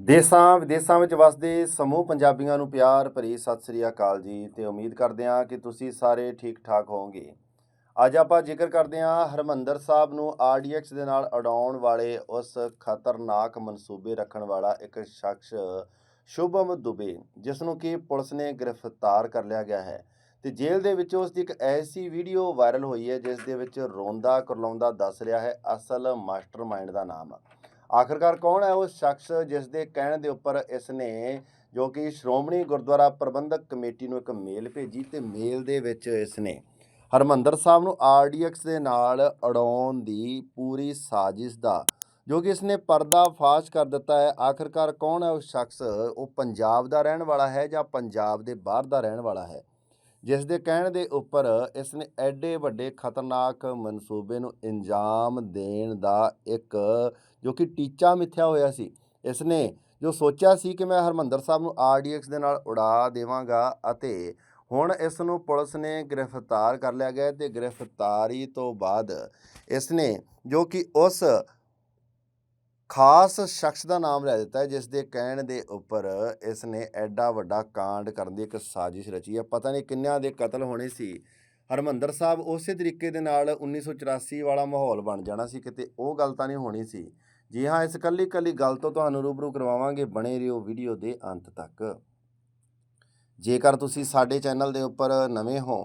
ਦੇਸਾਂ, ਵਿਦੇਸਾਂ ਵਿੱਚ ਵਸਦੇ ਸਮੂਹ ਪੰਜਾਬੀਆਂ ਨੂੰ ਪਿਆਰ ਭਰੀ ਸਤਿ ਸ੍ਰੀ ਅਕਾਲ ਜੀ ਤੇ ਉਮੀਦ ਕਰਦੇ ਹਾਂ ਕਿ ਤੁਸੀਂ ਸਾਰੇ ਠੀਕ ਠਾਕ ਹੋਵੋਗੇ। ਅੱਜ ਆਪਾਂ ਜ਼ਿਕਰ ਕਰਦੇ ਹਾਂ ਹਰਮੰਦਰ ਸਾਹਿਬ ਨੂੰ ਆਰਡੀਐਕਸ ਦੇ ਨਾਲ ਉਡਾਉਣ ਵਾਲੇ ਉਸ ਖਤਰਨਾਕ ਮਨਸੂਬੇ ਰੱਖਣ ਵਾਲਾ ਇੱਕ ਸ਼ਖਸ ਸ਼ੁਭਮ ਦੁਬੇ ਜਿਸ ਨੂੰ ਕਿ ਪੁਲਿਸ ਨੇ ਗ੍ਰਿਫਤਾਰ ਕਰ ਲਿਆ ਗਿਆ ਹੈ। ਤੇ ਜੇਲ੍ਹ ਦੇ ਵਿੱਚ ਉਸ ਦੀ ਇੱਕ ਐਸੀ ਵੀਡੀਓ ਵਾਇਰਲ ਹੋਈ ਹੈ, ਜਿਸ ਦੇ ਵਿੱਚ ਰੋਂਦਾ ਕਰਲਾਉਂਦਾ ਦੱਸ ਰਿਹਾ ਹੈ, ਅਸਲ ਮਾਸਟਰਮਾਈਂਡ ਦਾ ਨਾਮ। ਆਖਰਕਾਰ ਕੌਣ ਹੈ ਉਹ ਸ਼ਖਸ ਜਿਸ ਦੇ ਕਹਿਣ ਦੇ ਉੱਪਰ ਇਸ ਨੇ ਜੋ ਕਿ ਸ਼੍ਰੋਮਣੀ ਗੁਰਦੁਆਰਾ ਪ੍ਰਬੰਧਕ ਕਮੇਟੀ ਨੂੰ ਇੱਕ ਮੇਲ ਭੇਜੀ ਤੇ ਮੇਲ ਦੇ ਵਿੱਚ ਇਸ ਨੇ ਹਰਮੰਦਰ ਸਾਹਿਬ ਨੂੰ ਆਰਡੀਐਕਸ ਦੇ ਨਾਲ ਅੜਾਉਣ ਦੀ ਪੂਰੀ ਸਾਜ਼ਿਸ਼ ਦਾ, ਜੋ ਕਿ ਇਸਨੇ ਪਰਦਾ ਫਾਸ਼ ਕਰ ਦਿੱਤਾ ਹੈ। ਆਖਰਕਾਰ ਕੌਣ ਹੈ ਉਹ ਸ਼ਖਸ? ਉਹ ਪੰਜਾਬ ਦਾ ਰਹਿਣ ਵਾਲਾ ਹੈ ਜਾਂ ਪੰਜਾਬ ਦੇ ਬਾਹਰ ਦਾ ਰਹਿਣ ਵਾਲਾ ਹੈ? ਜਿਸ ਦੇ ਕਹਿਣ ਦੇ ਉੱਪਰ ਇਸ ਨੇ ਐਡੇ ਵੱਡੇ ਖਤਰਨਾਕ ਮਨਸੂਬੇ ਨੂੰ ਇੰਜਾਮ ਦੇਣ ਦਾ ਇੱਕ ਜੋ ਕਿ ਟੀਚਾ ਮਿੱਥਿਆ ਹੋਇਆ ਸੀ। ਇਸ ਨੇ ਜੋ ਸੋਚਿਆ ਸੀ ਕਿ ਮੈਂ ਹਰਮੰਦਰ ਸਾਹਿਬ ਨੂੰ ਆਰਡੀਐਕਸ ਦੇ ਨਾਲ ਉਡਾ ਦੇਵਾਂਗਾ ਅਤੇ ਹੁਣ ਇਸ ਨੂੰ ਪੁਲਿਸ ਨੇ ਗ੍ਰਿਫਤਾਰ ਕਰ ਲਿਆ ਗਿਆ ਹੈ ਤੇ ਗ੍ਰਿਫਤਾਰੀ ਤੋਂ ਬਾਅਦ ਇਸ ਨੇ ਜੋ ਕਿ ਉਸ ਖਾਸ ਸ਼ਖਸ ਦਾ ਨਾਮ ਲੈ ਦਿੱਤਾ ਜਿਸ ਦੇ ਕਹਿਣ ਦੇ ਉੱਪਰ ਇਸ ਨੇ ਐਡਾ ਵੱਡਾ ਕਾਂਡ ਕਰਨ ਦੀ ਇੱਕ ਸਾਜ਼ਿਸ਼ ਰਚੀ ਹੈ। ਪਤਾ ਨਹੀਂ ਕਿੰਨਿਆਂ ਦੇ ਕਤਲ ਹੋਣੇ ਸੀ। ਹਰਮੰਦਰ ਸਾਹਿਬ ਉਸੇ ਤਰੀਕੇ ਦੇ ਨਾਲ 1984 ਵਾਲਾ ਮਾਹੌਲ ਬਣ ਜਾਣਾ ਸੀ, ਕਿਤੇ ਉਹ ਗੱਲ ਤਾਂ ਨਹੀਂ ਹੋਣੀ ਸੀ। ਜੀ ਹਾਂ, ਇਸ ਕੱਲੀ ਕੱਲੀ ਗੱਲ ਤੋਂ ਤੁਹਾਨੂੰ ਰੂਬਰੂ ਕਰਵਾਵਾਂਗੇ ਬਣੇ ਰਹੋ ਵੀਡੀਓ ਦੇ ਅੰਤ ਤੱਕ। ਜੇਕਰ ਤੁਸੀਂ ਸਾਡੇ ਚੈਨਲ ਦੇ ਉੱਪਰ ਨਵੇਂ ਹੋ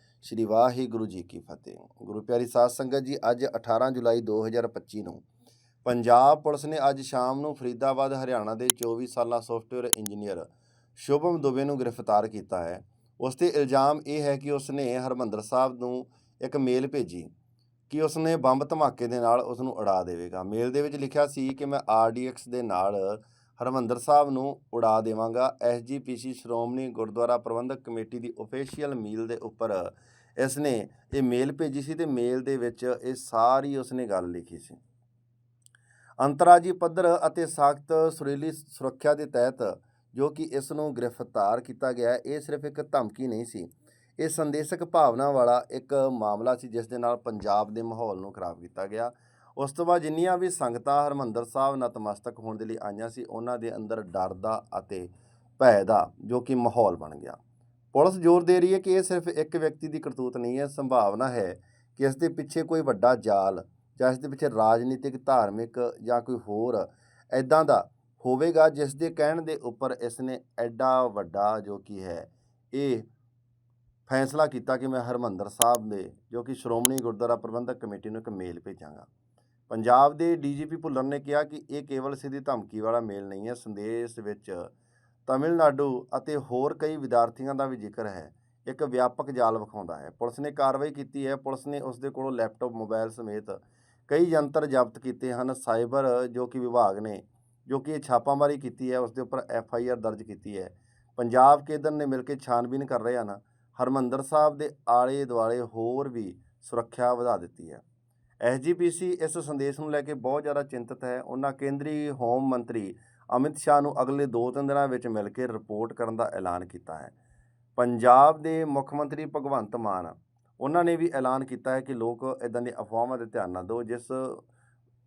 ਸ਼੍ਰੀ ਵਾਹਿਗੁਰੂ ਜੀ ਕੀ ਫਤਿਹ। ਗੁਰੂ ਪਿਆਰੀ ਸਾਧ ਸੰਗਤ ਜੀ, ਅੱਜ 18 ਜੁਲਾਈ 2025 ਨੂੰ ਪੰਜਾਬ ਪੁਲਿਸ ਨੇ ਅੱਜ ਸ਼ਾਮ ਨੂੰ ਫਰੀਦਾਬਾਦ, ਹਰਿਆਣਾ ਦੇ 24 ਸਾਲਾ ਸੌਫਟਵੇਅਰ ਇੰਜੀਨੀਅਰ ਸ਼ੁਭਮ ਦੁਬੇ ਨੂੰ ਗ੍ਰਿਫਤਾਰ ਕੀਤਾ ਹੈ। ਉਸ ਤੇ ਇਲਜ਼ਾਮ ਇਹ ਹੈ ਕਿ ਉਸ ਨੇ ਹਰਮੰਦਰ ਸਾਹਿਬ ਨੂੰ ਇੱਕ ਮੇਲ ਭੇਜੀ ਕਿ ਉਸ ਨੇ ਬੰਬ ਧਮਾਕੇ ਦੇ ਨਾਲ ਉਸ ਨੂੰ ਉਡਾ ਦੇਵੇਗਾ। ਮੇਲ ਦੇ ਵਿੱਚ ਲਿਖਿਆ ਸੀ ਕਿ ਮੈਂ ਆਰਡੀਐਕਸ ਦੇ ਨਾਲ ਹਰਮੰਦਰ ਸਾਹਿਬ ਨੂੰ ਉਡਾ ਦੇਵਾਂਗਾ। ਐਸਜੀਪੀਸੀ ਸ਼੍ਰੋਮਣੀ ਗੁਰਦੁਆਰਾ ਪ੍ਰਬੰਧਕ ਕਮੇਟੀ ਦੀ ਅਫੀਸ਼ੀਅਲ ਮੀਲ ਦੇ ਉੱਪਰ ਇਸ ਨੇ ਇਹ ਮੇਲ ਭੇਜੀ ਸੀ ਤੇ ਮੇਲ ਦੇ ਵਿੱਚ ਇਹ ਸਾਰੀ ਉਸਨੇ ਗੱਲ ਲਿਖੀ ਸੀ। ਅੰਤਰਰਾਜੀ ਪੱਧਰ ਅਤੇ ਸਖਤ ਸੁਰੀਲੀ ਸੁਰੱਖਿਆ ਦੇ ਤਹਿਤ ਜੋ ਕਿ ਇਸ ਨੂੰ ਗ੍ਰਿਫਤਾਰ ਕੀਤਾ ਗਿਆ, ਇਹ ਸਿਰਫ ਇੱਕ ਧਮਕੀ ਨਹੀਂ ਸੀ। ਇਹ ਸੰਦੇਸ਼ਕ ਭਾਵਨਾ ਵਾਲਾ ਇੱਕ ਮਾਮਲਾ ਸੀ, ਜਿਸ ਦੇ ਨਾਲ ਪੰਜਾਬ ਦੇ ਮਾਹੌਲ ਨੂੰ ਖਰਾਬ ਕੀਤਾ ਗਿਆ। ਉਸ ਤੋਂ ਬਾਅਦ ਜਿੰਨੀਆਂ ਵੀ ਸੰਗਤਾਂ ਹਰਮੰਦਰ ਸਾਹਿਬ ਨਤਮਸਤਕ ਹੋਣ ਦੇ ਲਈ ਆਈਆਂ ਸੀ, ਉਹਨਾਂ ਦੇ ਅੰਦਰ ਡਰ ਦਾ ਅਤੇ ਭੈ ਦਾ ਜੋ ਕਿ ਮਾਹੌਲ ਬਣ ਗਿਆ। ਪੁਲਿਸ ਜ਼ੋਰ ਦੇ ਰਹੀ ਹੈ ਕਿ ਇਹ ਸਿਰਫ ਇੱਕ ਵਿਅਕਤੀ ਦੀ ਕਰਤੂਤ ਨਹੀਂ ਹੈ, ਸੰਭਾਵਨਾ ਹੈ ਕਿ ਇਸ ਦੇ ਪਿੱਛੇ ਕੋਈ ਵੱਡਾ ਜਾਲ ਜਾਂ ਇਸ ਦੇ ਪਿੱਛੇ ਰਾਜਨੀਤਿਕ, ਧਾਰਮਿਕ ਜਾਂ ਕੋਈ ਹੋਰ ਐਦਾਂ ਦਾ ਹੋਵੇਗਾ ਜਿਸ ਦੇ ਕਹਿਣ ਦੇ ਉੱਪਰ ਇਸ ਨੇ ਐਡਾ ਵੱਡਾ ਜੋ ਕੀ ਹੈ, ਇਹ ਫੈਸਲਾ ਕੀਤਾ ਕਿ ਮੈਂ ਹਰਮੰਦਰ ਸਾਹਿਬ ਦੇ ਜੋ ਕਿ ਸ਼੍ਰੋਮਣੀ ਗੁਰਦੁਆਰਾ ਪ੍ਰਬੰਧਕ ਕਮੇਟੀ ਨੂੰ ਇੱਕ ਮੇਲ ਭੇਜਾਂਗਾ। ਪੰਜਾਬ ਦੇ ਡੀਜੀਪੀ ਭੁੱਲਰ ਨੇ ਕਿਹਾ ਕਿ ਇਹ ਕੇਵਲ ਸਿੱਧੀ ਧਮਕੀ ਵਾਲਾ ਮੇਲ ਨਹੀਂ ਹੈ, ਸੰਦੇਸ਼ ਵਿੱਚ ਤਮਿਲਨਾਡੂ ਅਤੇ ਹੋਰ ਕਈ ਵਿਦਿਆਰਥੀਆਂ ਦਾ ਵੀ ਜ਼ਿਕਰ ਹੈ। ਇੱਕ ਵਿਆਪਕ ਜਾਲ ਵਿਖਾਉਂਦਾ ਹੈ। ਪੁਲਿਸ ਨੇ ਕਾਰਵਾਈ ਕੀਤੀ ਹੈ। ਪੁਲਿਸ ਨੇ ਉਸ ਦੇ ਕੋਲੋਂ ਲੈਪਟਾਪ, ਮੋਬਾਈਲ ਸਮੇਤ ਕਈ ਯੰਤਰ ਜ਼ਬਤ ਕੀਤੇ ਹਨ। ਸਾਈਬਰ, ਜੋ ਕਿ ਵਿਭਾਗ ਨੇ, ਜੋ ਕਿ ਇਹ ਛਾਪਾਮਾਰੀ ਕੀਤੀ ਹੈ ਉਸ ਦੇ ਉੱਪਰ ਐਫ ਆਈ ਆਰ ਦਰਜ ਕੀਤੀ ਹੈ। ਪੰਜਾਬ ਕੇਦਰ ਨੇ ਮਿਲ ਕੇ ਛਾਨਬੀਨ ਕਰ ਰਹੇ ਹਨ। ਹਰਮੰਦਰ ਸਾਹਿਬ ਦੇ ਆਲੇ ਦੁਆਲੇ ਹੋਰ ਵੀ ਸੁਰੱਖਿਆ ਵਧਾ ਦਿੱਤੀ ਹੈ। ਐਸਜੀਪੀਸੀ ਇਸ ਸੰਦੇਸ਼ ਨੂੰ ਲੈ ਕੇ ਬਹੁਤ ਜ਼ਿਆਦਾ ਚਿੰਤਤ ਹੈ ਉਹਨਾਂ ਕੇਂਦਰੀ ਹੋਮ ਮੰਤਰੀ ਅਮਿਤ ਸ਼ਾਹ ਨੂੰ ਅਗਲੇ 2-3 ਦਿਨਾਂ ਵਿੱਚ ਮਿਲ ਕੇ ਰਿਪੋਰਟ ਕਰਨ ਦਾ ਐਲਾਨ ਕੀਤਾ ਹੈ ਪੰਜਾਬ ਦੇ ਮੁੱਖ ਮੰਤਰੀ ਭਗਵੰਤ ਮਾਨ ਉਹਨਾਂ ਨੇ ਵੀ ਐਲਾਨ ਕੀਤਾ ਹੈ ਕਿ ਲੋਕ ਇਦਾਂ ਦੀ ਅਫਵਾਹਾਂ ਤੇ ਧਿਆਨ ਨਾ ਦਿਓ ਜਿਸ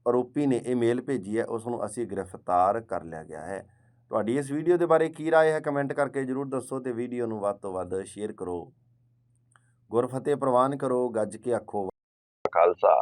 ਆਰੋਪੀ ਨੇ ਇਹ ਮੇਲ ਭੇਜੀ ਹੈ ਉਸ ਨੂੰ ਅਸੀਂ ਗ੍ਰਿਫਤਾਰ ਕਰ ਲਿਆ ਗਿਆ ਹੈ ਤੁਹਾਡੀ ਇਸ ਵੀਡੀਓ ਦੇ ਬਾਰੇ ਕੀ رائے ਹੈ ਕਮੈਂਟ ਕਰਕੇ ਜਰੂਰ ਦੱਸੋ ਤੇ ਵੀਡੀਓ ਨੂੰ ਵੱਧ ਤੋਂ ਵੱਧ ਸ਼ੇਅਰ ਕਰੋ ਗੁਰਫਤਿਹ ਪ੍ਰਵਾਨ ਕਰੋ ਗੱਜ ਕੇ ਆਖੋ ਖਾਲਸਾ